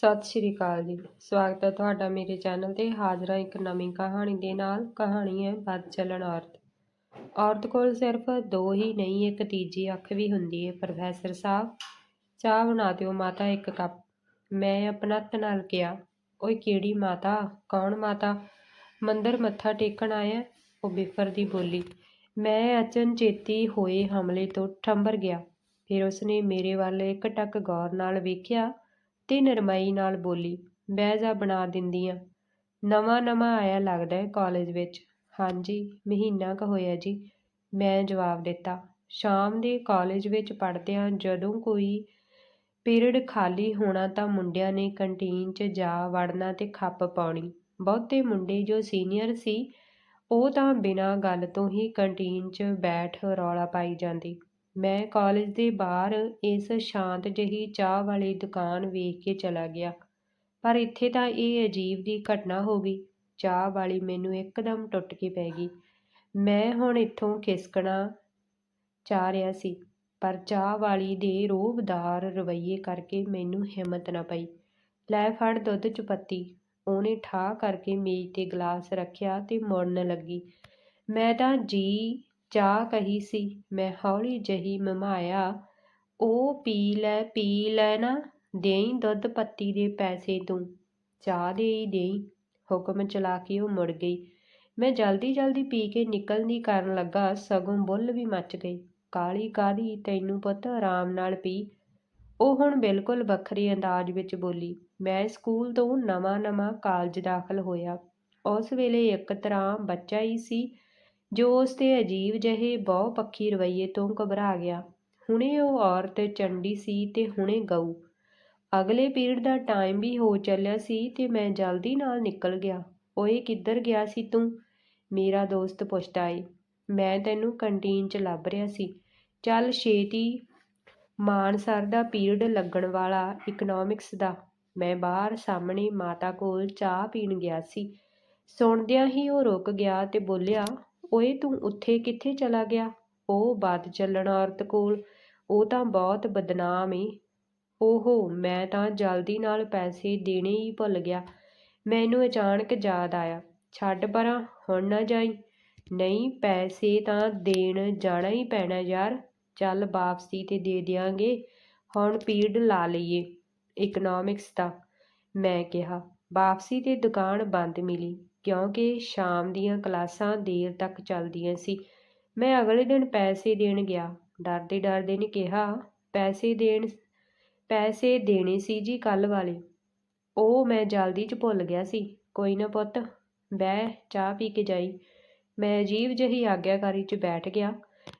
ਸਤਿ ਸ਼੍ਰੀ ਅਕਾਲ ਜੀ। ਸਵਾਗਤ ਹੈ ਤੁਹਾਡਾ ਮੇਰੇ ਚੈਨਲ ਤੇ। ਹਾਜ਼ਰਾਂ ਇੱਕ ਨਵੀਂ ਕਹਾਣੀ ਦੇ ਨਾਲ। ਕਹਾਣੀ ਹੈ ਬਦ ਚੱਲਣ ਔਰਤ। ਔਰਤ ਕੋਲ ਸਿਰਫ ਦੋ ਹੀ ਨਹੀਂ, ਇੱਕ ਤੀਜੀ ਅੱਖ ਵੀ ਹੁੰਦੀ ਹੈ। ਪ੍ਰੋਫੈਸਰ ਸਾਹਿਬ, ਚਾਹ ਬਣਾ ਦਿਓ ਮਾਤਾ ਇੱਕ ਕੱਪ। ਮੈਂ ਆਪਣਤ ਨਾਲ ਕਿਹਾ, ਓਏ ਕਿਹੜੀ ਮਾਤਾ? ਕੌਣ ਮਾਤਾ? ਮੰਦਰ ਮੱਥਾ ਟੇਕਣ ਆਇਆ? ਉਹ ਬਿਫਰਦੀ ਬੋਲੀ, ਮੈਂ ਅਚਨਚੇਤੀ ਹੋਏ ਹਮਲੇ ਤੋਂ ਠੰਬਰ ਗਿਆ। ਫਿਰ ਉਸਨੇ ਮੇਰੇ ਵੱਲ ਇੱਕ ਟੱਕ ਗੌਰ ਨਾਲ ਵੇਖਿਆ ਤੇ ਨਰਮਾਈ ਨਾਲ ਬੋਲੀ, ਬਹਿ ਜਾ ਬਣਾ ਦਿੰਦੀ ਆ। ਨਵਾਂ ਨਵਾਂ ਆਇਆ ਲੱਗਦਾ ਹੈ ਕਾਲਜ ਵਿੱਚ। ਹਾਂਜੀ, ਮਹੀਨਾ ਕੁ ਹੋਇਆ ਜੀ। ਮੈਂ ਜਵਾਬ ਦਿੱਤਾ। ਸ਼ਾਮ ਦੇ ਕਾਲਜ ਵਿੱਚ ਪੜ੍ਹਦਿਆਂ ਜਦੋਂ ਕੋਈ ਪੀਰੀਅਡ ਖਾਲੀ ਹੋਣਾ ਤਾਂ ਮੁੰਡਿਆਂ ਨੇ ਕੰਟੀਨ 'ਚ ਜਾ ਵੜਨਾ ਤੇ ਖੱਪ ਪਾਉਣੀ। ਬਹੁਤੇ ਮੁੰਡੇ ਜੋ ਸੀਨੀਅਰ ਸੀ, ਉਹ ਤਾਂ ਬਿਨਾਂ ਗੱਲ ਤੋਂ ਹੀ ਕੰਟੀਨ 'ਚ ਬੈਠ ਰੌਲਾ ਪਾਈ ਜਾਂਦੀ। ਮੈਂ ਕਾਲਜ ਦੇ ਬਾਹਰ ਇਸ ਸ਼ਾਂਤ ਜਿਹੀ ਚਾਹ ਵਾਲੀ ਦੁਕਾਨ ਵੇਖ ਕੇ ਚਲਾ ਗਿਆ। ਪਰ ਇੱਥੇ ਤਾਂ ਇਹ ਅਜੀਬ ਦੀ ਘਟਨਾ ਹੋ ਗਈ। ਚਾਹ ਵਾਲੀ ਮੈਨੂੰ ਇੱਕਦਮ ਟੁੱਟ ਕੇ ਪੈ ਗਈ। ਮੈਂ ਹੁਣ ਇੱਥੋਂ ਖਿਸਕਣਾ ਚਾਹ ਰਿਹਾ ਸੀ, ਪਰ ਚਾਹ ਵਾਲੀ ਦੇ ਰੋਬਦਾਰ ਰਵੱਈਏ ਕਰਕੇ ਮੈਨੂੰ ਹਿੰਮਤ ਨਾ ਪਈ। ਲੈ ਫੜ ਦੁੱਧ ਚ ਪੱਤੀ। ਉਹਨੇ ਠਾ ਕਰਕੇ ਮੇਜ਼ ਤੇ ਗਲਾਸ ਰੱਖਿਆ ਤੇ ਮੁੜਨ ਲੱਗੀ। ਮੈਂ ਤਾਂ ਜੀ ਚਾਹ ਕਹੀ ਸੀ, ਮੈਂ ਹੌਲੀ ਜਹੀ ਮਮਾਇਆ। ਉਹ ਪੀ ਲੈ ਪੀ ਲੈ ਨਾ, ਦੇਈ ਦੁੱਧ ਪੱਤੀ ਦੇ ਪੈਸੇ ਤੂੰ, ਚਾਹ ਦੇ ਹੀ ਦੇਈ। ਹੁਕਮ ਚਲਾ ਕੇ ਉਹ ਮੁੜ ਗਈ। ਮੈਂ ਜਲਦੀ ਜਲਦੀ ਪੀ ਕੇ ਨਿਕਲਣੀ ਕਰਨ ਲੱਗਾ, ਸਗੋਂ ਬੁੱਲ ਵੀ ਮੱਚ ਗਈ ਕਾਲੀ ਕਾਦੀ ਤੈਨੂੰ ਪੁੱਤ, ਆਰਾਮ ਨਾਲ ਪੀ। ਉਹ ਹੁਣ ਬਿਲਕੁਲ ਵੱਖਰੇ ਅੰਦਾਜ਼ ਵਿੱਚ ਬੋਲੀ। ਮੈਂ ਸਕੂਲ ਤੋਂ ਨਵਾਂ ਨਵਾਂ ਕਾਲਜ ਦਾਖਲ ਹੋਇਆ। ਉਸ ਵੇਲੇ ਇੱਕ ਤਰ੍ਹਾਂ ਬੱਚਾ ਹੀ ਸੀ। ਜੋ ਉਸ ਦੇ ਅਜੀਬ ਜਿਹੇ ਬਹੁ ਪੱਖੀ ਰਵੱਈਏ ਤੋਂ ਘਬਰਾ ਗਿਆ। ਹੁਣੇ ਉਹ ਔਰਤ ਚੰਡੀ ਸੀ ਤੇ ਹੁਣੇ ਗਊ। ਅਗਲੇ ਪੀਰੀਅਡ ਦਾ ਟਾਈਮ ਵੀ ਹੋ ਚੱਲਿਆ ਸੀ ਤੇ ਮੈਂ ਜਲਦੀ ਨਾਲ ਨਿਕਲ ਗਿਆ। ਓਏ, ਕਿੱਧਰ ਗਿਆ ਸੀ ਤੂੰ? ਮੇਰਾ ਦੋਸਤ ਪੁੱਛਦਾ ਏ। ਮੈਂ ਤੈਨੂੰ ਕੰਟੀਨ 'ਚ ਲੱਭ ਰਿਹਾ ਸੀ। ਚੱਲ ਛੇਤੀ ਮਾਨਸਰ ਦਾ ਪੀਰੀਅਡ ਲੱਗਣ ਵਾਲਾ ਇਕਨੋਮਿਕਸ ਦਾ। ਮੈਂ ਬਾਹਰ ਸਾਹਮਣੇ ਮਾਤਾ ਕੋਲ ਚਾਹ ਪੀਣ ਗਿਆ ਸੀ। ਸੁਣਦਿਆਂ ਹੀ ਉਹ ਰੁਕ ਗਿਆ ਤੇ ਬੋਲਿਆ ਓਏ ਤੂੰ ਉੱਥੇ ਕਿੱਥੇ ਚਲਾ ਗਿਆ? ਉਹ ਬਾਦ ਚੱਲਣ ਔਰਤ ਕੋਲ। ਉਹ ਤਾਂ ਬਹੁਤ ਬਦਨਾਮ ਏ। ਓਹੋ, ਮੈਂ ਤਾਂ ਜਲਦੀ ਨਾਲ ਪੈਸੇ ਦੇਣੇ ਹੀ ਭੁੱਲ ਗਿਆ। ਮੈਨੂੰ ਅਚਾਨਕ ਯਾਦ ਆਇਆ। ਛੱਡ ਪਰਾਂ, ਹੁਣ ਨਾ ਜਾਈ। ਨਹੀਂ, ਪੈਸੇ ਤਾਂ ਦੇਣ ਜਾਣਾ ਹੀ ਪੈਣਾ ਯਾਰ। ਚੱਲ ਵਾਪਸੀ ਤੇ ਦੇ ਦਿਆਂਗੇ। ਹੁਣ ਪੀੜ ਲਾ ਲਈਏ। ਇਕਨੋਮਿਕਸ ਦਾ। ਮੈਂ ਕਿਹਾ, ਵਾਪਸੀ ਤੇ ਦੁਕਾਨ ਬੰਦ ਮਿਲੀ। ਕਿਉਂਕਿ ਸ਼ਾਮ ਦੀਆਂ ਕਲਾਸਾਂ ਦੇਰ ਤੱਕ ਚੱਲਦੀਆਂ ਸੀ। ਮੈਂ ਅਗਲੇ ਦਿਨ ਪੈਸੇ ਦੇਣ ਗਿਆ। ਡਰਦੇ ਡਰਦੇ ਨੇ ਕਿਹਾ, ਪੈਸੇ ਦੇਣ, ਪੈਸੇ ਦੇਣੇ ਸੀ ਜੀ ਕੱਲ ਵਾਲੇ। ਉਹ ਮੈਂ ਜਲਦੀ 'ਚ ਭੁੱਲ ਗਿਆ ਸੀ। ਕੋਈ ਨਾ ਪੁੱਤ, ਬਹਿ, ਚਾਹ ਪੀ ਕੇ ਜਾਈ। ਮੈਂ ਅਜੀਬ ਜਿਹੀ ਆਗਿਆਕਾਰੀ 'ਚ ਬੈਠ ਗਿਆ।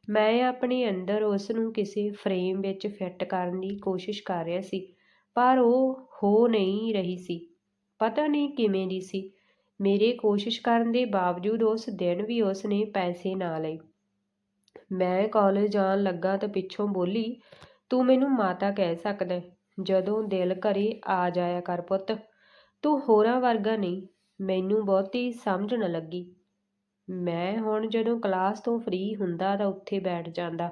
ਮੈਂ ਆਪਣੇ ਅੰਦਰ ਉਸ ਨੂੰ ਕਿਸੇ ਫਰੇਮ ਵਿੱਚ ਫਿੱਟ ਕਰਨ ਦੀ ਕੋਸ਼ਿਸ਼ ਕਰ ਰਿਹਾ ਸੀ, ਪਰ ਉਹ ਹੋ ਨਹੀਂ ਰਹੀ ਸੀ। ਪਤਾ ਨਹੀਂ ਕਿਵੇਂ ਦੀ ਸੀ। ਮੇਰੇ ਕੋਸ਼ਿਸ਼ ਕਰਨ ਦੇ ਬਾਵਜੂਦ ਉਸ ਦਿਨ ਵੀ ਉਸ ਨੇ ਪੈਸੇ ਨਾ ਲਏ। ਮੈਂ ਕਾਲਜ ਜਾਣ ਲੱਗਾ ਤਾਂ ਪਿੱਛੋਂ ਬੋਲੀ, ਤੂੰ ਮੈਨੂੰ ਮਾਤਾ ਕਹਿ ਸਕਦਾ ਜਦੋਂ ਦਿਲ ਕਰੇ ਆ ਜਾਇਆ ਕਰ ਪੁੱਤ। ਤੂੰ ਹੋਰਾਂ ਵਰਗਾ ਨਹੀਂ, ਮੈਨੂੰ ਬਹੁਤੀ ਸਮਝ ਨਾ ਲੱਗੀ। ਮੈਂ ਹੁਣ ਜਦੋਂ ਕਲਾਸ ਤੋਂ ਫ੍ਰੀ ਹੁੰਦਾ ਤਾਂ ਉੱਥੇ ਬੈਠ ਜਾਂਦਾ।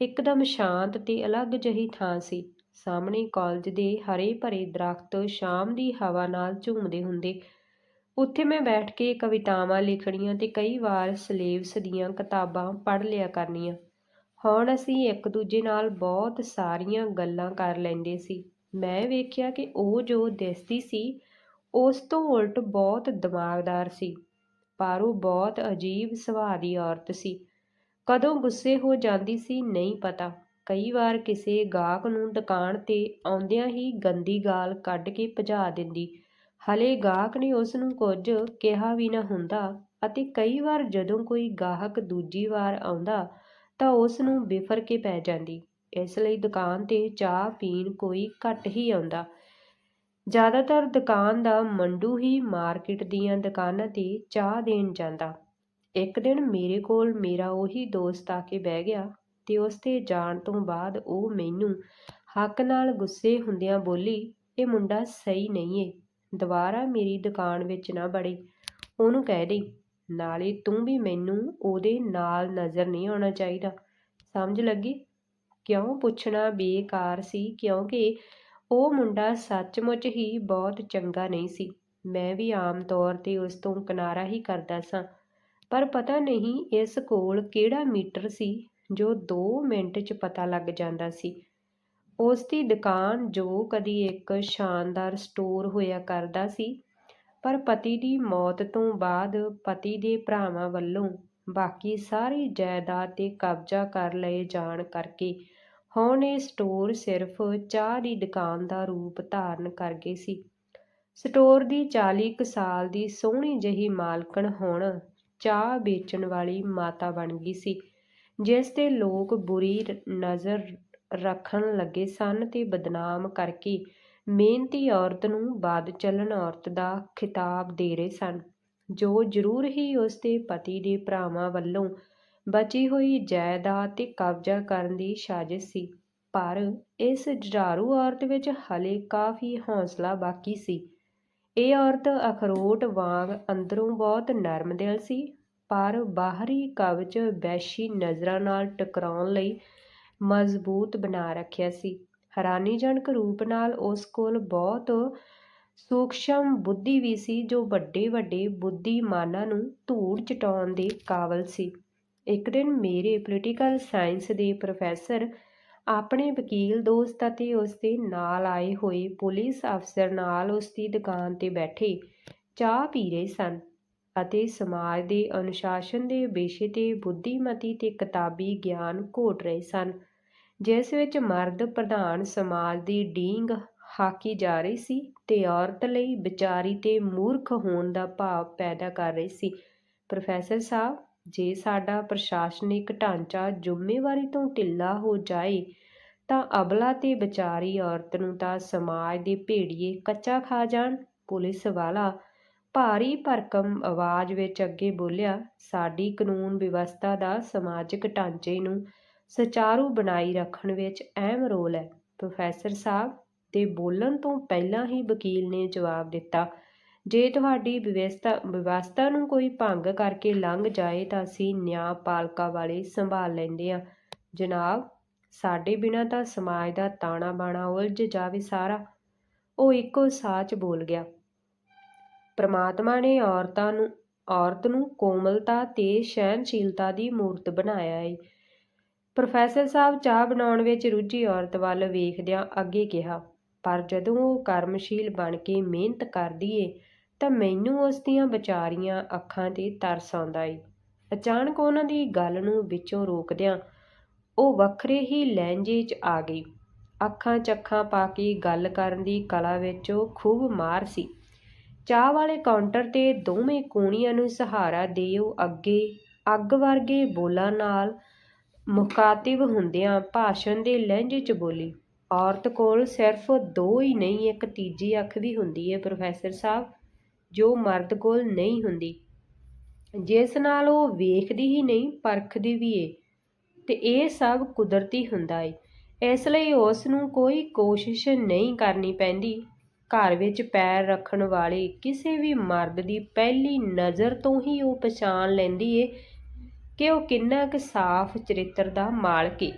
ਇੱਕਦਮ ਸ਼ਾਂਤ ਤੇ ਅਲੱਗ ਜਹੀ ਥਾਂ ਸੀ। ਸਾਹਮਣੇ ਕਾਲਜ ਦੇ ਹਰੇ ਭਰੇ ਦਰਖਤ ਸ਼ਾਮ ਦੀ ਹਵਾ ਨਾਲ ਝੂਮਦੇ ਹੁੰਦੇ ਉੱਥੇ ਮੈਂ ਬੈਠ ਕੇ ਕਵਿਤਾਵਾਂ ਲਿਖਣੀਆਂ ਤੇ ਕਈ ਵਾਰ ਸਲੇਵਸ ਦੀਆਂ ਕਿਤਾਬਾਂ ਪੜ੍ਹ ਲਿਆ ਕਰਨੀਆਂ। ਹੁਣ ਅਸੀਂ ਇੱਕ ਦੂਜੇ ਨਾਲ ਬਹੁਤ ਸਾਰੀਆਂ ਗੱਲਾਂ ਕਰ ਲੈਂਦੇ ਸੀ। ਮੈਂ ਵੇਖਿਆ ਕਿ ਉਹ ਜੋ ਦਿਸਦੀ ਸੀ, ਉਸ ਤੋਂ ਉਲਟ ਬਹੁਤ ਦਿਮਾਗਦਾਰ ਸੀ, ਪਰ ਉਹ ਬਹੁਤ ਅਜੀਬ ਸੁਭਾਅ ਦੀ ਔਰਤ ਸੀ। ਕਦੋਂ ਗੁੱਸੇ ਹੋ ਜਾਂਦੀ ਸੀ, ਨਹੀਂ ਪਤਾ। ਕਈ ਵਾਰ ਕਿਸੇ ਗਾਹਕ ਨੂੰ ਦੁਕਾਨ ਤੇ ਆਉਂਦਿਆਂ ਹੀ ਗੰਦੀ ਗਾਲ ਕੱਢ ਕੇ ਭਜਾ ਦਿੰਦੀ। ਹਲੇ ਗਾਹਕ ਨੇ ਉਸ ਨੂੰ ਕੁਝ ਕਿਹਾ ਵੀ ਨਾ ਹੁੰਦਾ ਅਤੇ ਕਈ ਵਾਰ ਜਦੋਂ ਕੋਈ ਗਾਹਕ ਦੂਜੀ ਵਾਰ ਆਉਂਦਾ ਤਾਂ ਉਸ ਨੂੰ ਬਿਫਰ ਕੇ ਪੈ ਜਾਂਦੀ। ਇਸ ਲਈ ਦੁਕਾਨ ਤੇ ਚਾਹ ਪੀਣ ਕੋਈ ਘੱਟ ਹੀ ਆਉਂਦਾ। ਜ਼ਿਆਦਾਤਰ ਦੁਕਾਨ ਦਾ ਮੰਡੂ ਹੀ ਮਾਰਕੀਟ ਦੀਆਂ ਦੁਕਾਨਾਂ ਤੇ ਚਾਹ ਦੇਣ ਜਾਂਦਾ। ਇੱਕ ਦਿਨ ਮੇਰੇ ਕੋਲ ਮੇਰਾ ਉਹੀ ਦੋਸਤ ਆ ਕੇ ਬਹਿ ਗਿਆ ਤੇ ਉਸ ਤੇ ਜਾਣ ਤੋਂ ਬਾਅਦ ਉਹ ਮੈਨੂੰ ਹੱਕ ਨਾਲ ਗੁੱਸੇ ਹੁੰਦਿਆਂ ਬੋਲੀ, ਇਹ ਮੁੰਡਾ ਸਹੀ ਨਹੀਂ ਏ। ਦੁਬਾਰਾ ਮੇਰੀ ਦੁਕਾਨ ਵਿੱਚ ਨਾ ਬੜੇ। ਉਹਨੂੰ ਕਹਿ ਦੇ ਨਾਲੇ ਤੂੰ ਵੀ ਮੈਨੂੰ ਉਹਦੇ ਨਾਲ ਨਜ਼ਰ ਨਹੀਂ ਆਉਣਾ ਚਾਹੀਦਾ। ਸਮਝ ਲੱਗੀ? ਕਿਉਂ ਪੁੱਛਣਾ ਬੇਕਾਰ ਸੀ, ਕਿਉਂਕਿ ਉਹ ਮੁੰਡਾ ਸੱਚਮੁੱਚ ਹੀ ਬਹੁਤ ਚੰਗਾ ਨਹੀਂ ਸੀ। ਮੈਂ ਵੀ ਆਮ ਤੌਰ 'ਤੇ ਉਸ ਤੋਂ ਕਿਨਾਰਾ ਹੀ ਕਰਦਾ ਸਾਂ। ਪਰ ਪਤਾ ਨਹੀਂ ਇਸ ਕੋਲ ਕਿਹੜਾ ਮੀਟਰ ਸੀ ਜੋ 2 ਮਿੰਟ 'ਚ ਪਤਾ ਲੱਗ ਜਾਂਦਾ ਸੀ। ਉਸ ਦੀ ਦੁਕਾਨ ਜੋ ਕਦੀ ਇੱਕ ਸ਼ਾਨਦਾਰ ਸਟੋਰ ਹੋਇਆ ਕਰਦਾ ਸੀ, ਪਰ ਪਤੀ ਦੀ ਮੌਤ ਤੋਂ ਬਾਅਦ ਪਤੀ ਦੇ ਭਰਾਵਾਂ ਵੱਲੋਂ ਬਾਕੀ ਸਾਰੀ ਜਾਇਦਾਦ 'ਤੇ ਕਬਜ਼ਾ ਕਰ ਲਏ ਜਾਣ ਕਰਕੇ ਹੁਣ ਇਹ ਸਟੋਰ ਸਿਰਫ ਚਾਹ ਦੀ ਦੁਕਾਨ ਦਾ ਰੂਪ ਧਾਰਨ ਕਰ ਗਈ ਸੀ। ਸਟੋਰ ਦੀ 40 ਕੁ ਸਾਲ ਦੀ ਸੋਹਣੀ ਜਿਹੀ ਮਾਲਕਣ ਹੁਣ ਚਾਹ ਵੇਚਣ ਵਾਲੀ ਮਾਤਾ ਬਣ ਗਈ ਸੀ, ਜਿਸ ਤੇ ਲੋਕ ਬੁਰੀ ਨਜ਼ਰ ਰੱਖਣ ਲੱਗੇ ਸਨ ਤੇ ਬਦਨਾਮ ਕਰਕੇ ਮਿਹਨਤੀ ਔਰਤ ਨੂੰ ਬਾਦ ਚੱਲਣ ਔਰਤ ਦਾ ਖਿਤਾਬ ਦੇ ਰਹੇ ਸਨ। ਜੋ ਜ਼ਰੂਰ ਹੀ ਉਸ ਦੇ ਪਤੀ ਦੇ ਭਰਾਵਾਂ ਵੱਲੋਂ ਬਚੀ ਹੋਈ ਜਾਇਦਾਦ ਤੇ ਕਬਜ਼ਾ ਕਰਨ ਦੀ ਸਾਜ਼ਿਸ਼ ਸੀ, ਪਰ ਇਸ ਜੁਝਾਰੂ ਔਰਤ ਵਿੱਚ ਹਲੇ ਕਾਫੀ ਹੌਸਲਾ ਬਾਕੀ ਸੀ। ਇਹ ਔਰਤ ਅਖਰੋਟ ਵਾਂਗ ਅੰਦਰੋਂ ਬਹੁਤ ਨਰਮ ਦਿਲ ਸੀ, ਪਰ ਬਾਹਰੀ ਕਵਚ ਵੈਸ਼ੀ ਨਜ਼ਰਾਂ ਨਾਲ ਟਕਰਾਉਣ ਲਈ ਮਜ਼ਬੂਤ ਬਣਾ ਰੱਖਿਆ ਸੀ। ਹੈਰਾਨੀਜਨਕ ਰੂਪ ਨਾਲ ਉਸ ਕੋਲ ਬਹੁਤ ਸੂਖਸ਼ਮ ਬੁੱਧੀ ਵੀ ਸੀ, ਜੋ ਵੱਡੇ ਵੱਡੇ ਬੁੱਧੀਮਾਨਾਂ ਨੂੰ ਧੂੜ ਚਟਾਉਣ ਦੇ ਕਾਬਲ ਸੀ। ਇੱਕ ਦਿਨ ਮੇਰੇ ਪੋਲੀਟੀਕਲ ਸਾਇੰਸ ਦੇ ਪ੍ਰੋਫੈਸਰ ਆਪਣੇ ਵਕੀਲ ਦੋਸਤ ਅਤੇ ਉਸ ਦੇ ਨਾਲ ਆਏ ਹੋਏ ਪੁਲਿਸ ਅਫਸਰ ਨਾਲ ਉਸ ਦੀ ਦੁਕਾਨ ਤੇ ਬੈਠੇ ਚਾਹ ਪੀ ਰਹੇ ਸਨ। ਅਤੇ ਸਮਾਜ ਦੇ ਅਨੁਸ਼ਾਸਨ ਦੇ ਵਿਸ਼ੇ ਤੇ ਬੁੱਧੀਮਤੀ ਤੇ ਕਿਤਾਬੀ ਗਿਆਨ ਘੋਟ ਰਹੇ ਸਨ, ਜਿਸ ਵਿੱਚ ਮਰਦ ਪ੍ਰਧਾਨ ਸਮਾਜ ਦੀ ਡੀਂਗ ਹਾਕੀ ਜਾ ਰਹੀ ਸੀ ਤੇ ਔਰਤ ਲਈ ਵਿਚਾਰੀ ਤੇ ਮੂਰਖ ਹੋਣ ਦਾ ਭਾਵ ਪੈਦਾ ਕਰ ਰਹੀ ਸੀ। ਪ੍ਰੋਫੈਸਰ ਸਾਹਿਬ, ਜੇ ਸਾਡਾ ਪ੍ਰਸ਼ਾਸਨਿਕ ਢਾਂਚਾ ਜ਼ਿੰਮੇਵਾਰੀ ਤੋਂ ਢਿੱਲਾ ਹੋ ਜਾਏ, ਤਾਂ ਅਬਲਾ ਤੇ ਵਿਚਾਰੀ ਔਰਤ ਨੂੰ ਤਾਂ ਸਮਾਜ ਦੇ ਭੇੜੀਏ ਕੱਚਾ ਖਾ ਜਾਣ, ਪੁਲਿਸ ਵਾਲਾ ਭਾਰੀ ਭਰਕਮ ਆਵਾਜ਼ ਵਿੱਚ ਅੱਗੇ ਬੋਲਿਆ, ਸਾਡੀ ਕਾਨੂੰਨ ਵਿਵਸਥਾ ਦਾ ਸਮਾਜਿਕ ਢਾਂਚੇ ਨੂੰ ਸੁਚਾਰੂ ਬਣਾਈ ਰੱਖਣ ਵਿੱਚ ਅਹਿਮ ਰੋਲ ਹੈ। ਪ੍ਰੋਫੈਸਰ ਸਾਹਿਬ ਦੇ ਬੋਲਣ ਤੋਂ ਪਹਿਲਾਂ ਹੀ ਵਕੀਲ ਨੇ ਜਵਾਬ ਦਿੱਤਾ, ਜੇ ਤੁਹਾਡੀ ਵਿਵਸਥਾ ਵਿਵਸਥਾ ਨੂੰ ਕੋਈ ਭੰਗ ਕਰਕੇ ਲੰਘ ਜਾਏ ਤਾਂ ਅਸੀਂ ਨਿਆਂਪਾਲਕਾ ਵਾਲੇ ਸੰਭਾਲ ਲੈਂਦੇ ਹਾਂ। ਜਨਾਬ, ਸਾਡੇ ਬਿਨਾਂ ਤਾਂ ਸਮਾਜ ਦਾ ਤਾਣਾ ਬਾਣਾ ਉਲਝ ਜਾਵੇ ਸਾਰਾ। ਉਹ ਇੱਕੋ ਸਾਚ ਬੋਲ ਗਿਆ। ਪ੍ਰਮਾਤਮਾ ਨੇ ਔਰਤਾਂ ਨੂੰ, ਔਰਤ ਨੂੰ ਕੋਮਲਤਾ ਤੇ ਸਹਿਣਸ਼ੀਲਤਾ ਦੀ ਮੂਰਤ ਬਣਾਇਆ ਏ। ਪ੍ਰੋਫੈਸਰ ਸਾਹਿਬ ਚਾਹ ਬਣਾਉਣ ਵਿੱਚ ਰੁੱਝੀ ਔਰਤ ਵੱਲ ਵੇਖਦਿਆਂ ਅੱਗੇ ਕਿਹਾ, ਪਰ ਜਦੋਂ ਉਹ ਕਰਮਸ਼ੀਲ ਬਣ ਕੇ ਮਿਹਨਤ ਕਰਦੀ ਏ, ਤਾਂ ਮੈਨੂੰ ਉਸ ਦੀਆਂ ਵਿਚਾਰੀਆਂ ਅੱਖਾਂ ਤੇ ਤਰਸ ਆਉਂਦਾ ਏ। ਅਚਾਨਕ ਉਹਨਾਂ ਦੀ ਗੱਲ ਨੂੰ ਵਿੱਚੋਂ ਰੋਕਦਿਆਂ ਉਹ ਵੱਖਰੇ ਹੀ ਲਹਿਜੇ 'ਚ ਆ ਗਈ। ਅੱਖਾਂ ਚੱਖਾਂ ਪਾ ਕੇ ਗੱਲ ਕਰਨ ਦੀ ਕਲਾ ਵਿੱਚ ਉਹ ਖੂਬ ਮਾਰ ਸੀ। ਚਾਹ ਵਾਲੇ ਕਾਊਂਟਰ ਤੇ ਦੋਵੇਂ ਕੂਣੀਆਂ ਨੂੰ ਸਹਾਰਾ ਦਿਓ ਅੱਗੇ। ਅੱਗ ਵਰਗੇ ਬੋਲਾਂ ਨਾਲ ਮੁਖਾਤਿਬ ਹੁੰਦਿਆਂ ਭਾਸ਼ਣ ਦੇ ਲਹਿਜੇ 'ਚ ਬੋਲੀ, ਔਰਤ ਕੋਲ ਸਿਰਫ ਦੋ ਹੀ ਨਹੀਂ, ਇੱਕ ਤੀਜੀ ਅੱਖ ਵੀ ਹੁੰਦੀ ਹੈ ਪ੍ਰੋਫੈਸਰ ਸਾਹਿਬ, ਜੋ ਮਰਦ ਕੋਲ ਨਹੀਂ ਹੁੰਦੀ। ਜਿਸ ਨਾਲ ਉਹ ਵੇਖਦੀ ਹੀ ਨਹੀਂ, ਪਰਖਦੀ ਵੀ ਏ, ਤੇ ਇਹ ਸਭ ਕੁਦਰਤੀ ਹੁੰਦਾ ਏ। ਇਸ ਲਈ ਉਸ ਨੂੰ ਕੋਈ ਕੋਸ਼ਿਸ਼ ਨਹੀਂ ਕਰਨੀ ਪੈਂਦੀ। ਘਰ ਵਿੱਚ ਪੈਰ ਰੱਖਣ ਵਾਲੇ ਕਿਸੇ ਵੀ ਮਰਦ ਦੀ ਪਹਿਲੀ ਨਜ਼ਰ ਤੋਂ ਹੀ ਉਹ ਪਛਾਣ ਲੈਂਦੀ ਏ ਕਿ ਉਹ ਕਿੰਨਾ ਕੁ ਸਾਫ਼ ਚਰਿੱਤਰ ਦਾ ਮਾਲਕ ਏ।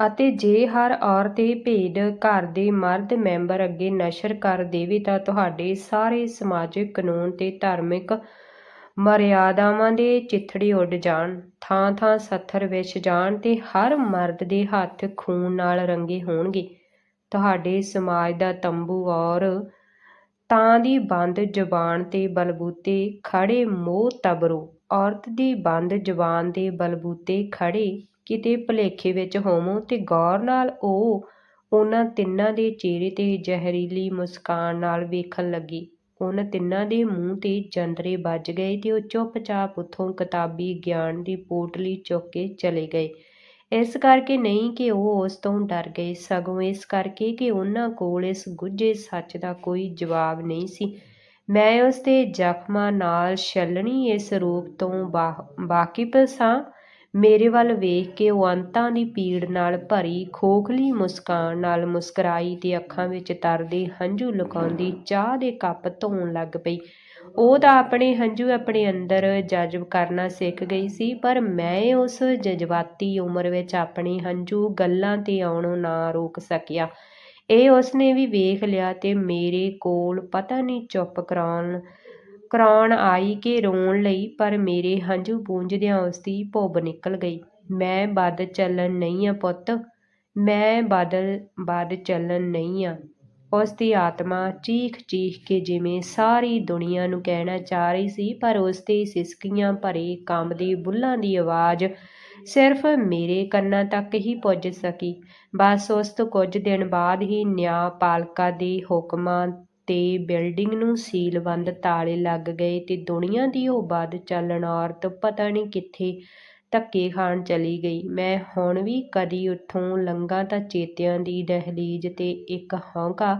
ਅਤੇ ਜੇ ਹਰ ਔਰਤ ਇਹ ਭੇਦ ਘਰ ਦੇ ਮਰਦ ਮੈਂਬਰ ਅੱਗੇ ਨਸ਼ਰ ਕਰ ਦੇਵੇ ਤਾਂ ਤੁਹਾਡੇ ਸਾਰੇ ਸਮਾਜਿਕ ਕਾਨੂੰਨ ਤੇ ਧਾਰਮਿਕ ਮਰਿਆਦਾਵਾਂ ਦੇ ਚਿੱਥੜੇ ਉੱਡ ਜਾਣ ਥਾਂ ਥਾਂ ਸੱਥਰ ਵਿਛ ਜਾਣ ਤੇ ਹਰ ਮਰਦ ਦੇ ਹੱਥ ਖੂਨ ਨਾਲ ਰੰਗੇ ਹੋਣਗੇ। ਤੁਹਾਡੇ ਸਮਾਜ ਦਾ ਤੰਬੂ ਔਰ ਤਾਂ ਦੀ ਬੰਦ ਜਬਾਨ ਤੇ ਬਲਬੂਤੇ ਖੜ੍ਹੇ ਮੋਹ ਤਬਰੋ। ਔਰਤ ਦੀ ਬੰਦ ਜਬਾਨ ਦੇ ਬਲਬੂਤੇ ਖੜ੍ਹੇ ਕਿਤੇ ਭੁਲੇਖੇ ਵਿੱਚ ਹੋਵੋ ਤੇ ਗੌਰ ਨਾਲ ਉਹ ਉਹਨਾਂ ਤਿੰਨਾਂ ਦੇ ਚਿਹਰੇ ਤੇ ਜ਼ਹਿਰੀਲੀ ਮੁਸਕਾਨ ਨਾਲ ਵੇਖਣ ਲੱਗੀ। ਉਹਨਾਂ ਤਿੰਨਾਂ ਦੇ ਮੂੰਹ ਤੇ ਜੰਦਰੇ ਵੱਜ ਗਏ ਤੇ ਉਹ ਚੁੱਪਚਾਪ ਉੱਥੋਂ ਕਿਤਾਬੀ ਗਿਆਨ ਦੀ ਪੋਟਲੀ ਚੁੱਕ ਕੇ ਚਲੇ ਗਏ। ਇਸ ਕਰਕੇ ਨਹੀਂ ਕਿ ਉਹ ਉਸ ਤੋਂ ਡਰ ਗਏ। ਸਗੋਂ ਇਸ ਕਰਕੇ ਕਿ ਉਹਨਾਂ ਕੋਲ ਇਸ ਗੁੱਝੇ ਸੱਚ ਦਾ ਕੋਈ ਜਵਾਬ ਨਹੀਂ ਸੀ। ਮੈਂ ਉਸ ਦੇ ਜ਼ਖਮਾਂ ਨਾਲ ਛਲਣੀ ਇਸ ਰੂਪ ਤੋਂ ਵਾਹ- ਵਾਕਿਫ ਸਾਂ। ਮੇਰੇ ਵੱਲ ਵੇਖ ਕੇ ਉਹ ਅੰਤਾਂ ਦੀ ਪੀੜ ਨਾਲ ਭਰੀ ਖੋਖਲੀ ਮੁਸਕਾਨ ਨਾਲ ਮੁਸਕਰਾਈ ਤੇ ਅੱਖਾਂ ਵਿੱਚ ਤਰਦੇ ਹੰਝੂ ਲੁਕਾਉਂਦੀ ਚਾਹ ਦੇ ਕੱਪ ਧੋਣ ਲੱਗ ਪਈ। ਉਹ ਤਾਂ ਆਪਣੇ ਹੰਝੂ ਆਪਣੇ ਅੰਦਰ ਜਜ਼ਬ ਕਰਨਾ ਸਿੱਖ ਗਈ ਸੀ, ਪਰ ਮੈਂ ਉਸ ਜਜ਼ਬਾਤੀ ਉਮਰ ਵਿੱਚ ਆਪਣੇ ਹੰਝੂ ਗੱਲਾਂ ਤੇ ਆਉਣੋਂ ਨਾ ਰੋਕ ਸਕਿਆ। ਇਹ ਉਸਨੇ ਵੀ ਵੇਖ ਲਿਆ ਤੇ ਮੇਰੇ ਕੋਲ ਪਤਾ ਨਹੀਂ ਚੁੱਪ ਕਰਾਉਣ ਕਰਾਉਣ ਆਈ ਕਿ ਰੋਣ ਲਈ, ਪਰ ਮੇਰੇ ਹੰਝੂ ਪੂੰਝਦਿਆਂ ਉਸਦੀ ਭੁੱਬ ਨਿਕਲ ਗਈ। ਮੈਂ ਬਦ ਚੱਲਣ ਨਹੀਂ ਆ ਪੁੱਤ, ਮੈਂ ਬਦਲ ਬਦ ਚੱਲਣ ਨਹੀਂ ਆ। ਉਸ ਦੀ ਆਤਮਾ ਚੀਖ ਚੀਖ ਕੇ ਜਿਵੇਂ ਸਾਰੀ ਦੁਨੀਆ ਨੂੰ ਕਹਿਣਾ ਚਾਹ ਰਹੀ ਸੀ, ਪਰ ਉਸ ਦੇ ਸਿਸਕੀਆਂ ਭਰੇ ਕੰਬਦੇ ਬੁੱਲਾਂ ਦੀ ਆਵਾਜ਼ ਸਿਰਫ ਮੇਰੇ ਕੰਨਾਂ ਤੱਕ ਹੀ ਪੁੱਜ ਸਕੀ। ਬਸ ਉਸ ਤੋਂ ਕੁਝ ਦਿਨ ਬਾਅਦ ਹੀ ਨਿਆਂਪਾਲਕਾ ਦੇ ਹੁਕਮਾਂ ਤੇ ਬਿਲਡਿੰਗ ਨੂੰ ਸੀਲਬੰਦ ਤਾਲੇ ਲੱਗ ਗਏ ਤੇ ਦੁਨੀਆ ਦੀ ਉਹ ਵੱਧ ਚੱਲਣ ਔਰਤ ਪਤਾ ਨਹੀਂ ਕਿੱਥੇ ਧੱਕੇ ਖਾਣ ਚਲੀ ਗਈ। ਮੈਂ ਹੁਣ ਵੀ ਕਦੀ ਉੱਥੋਂ ਲੰਘਾਂ ਤਾਂ ਚੇਤਿਆਂ ਦੀ ਦਹਿਲੀਜ਼ ਤੇ ਇੱਕ ਹੌਂਕਾ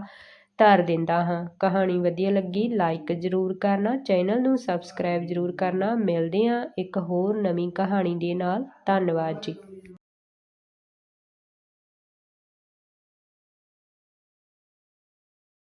ਧਰ ਦਿੰਦਾ ਹਾਂ। ਕਹਾਣੀ ਵਧੀਆ ਲੱਗੀ ਲਾਈਕ ਜ਼ਰੂਰ ਕਰਨਾ, ਚੈਨਲ ਨੂੰ ਸਬਸਕ੍ਰਾਈਬ ਜ਼ਰੂਰ ਕਰਨਾ। ਮਿਲਦੇ ਹਾਂ ਇੱਕ ਹੋਰ ਨਵੀਂ ਕਹਾਣੀ ਦੇ ਨਾਲ। ਧੰਨਵਾਦ ਜੀ।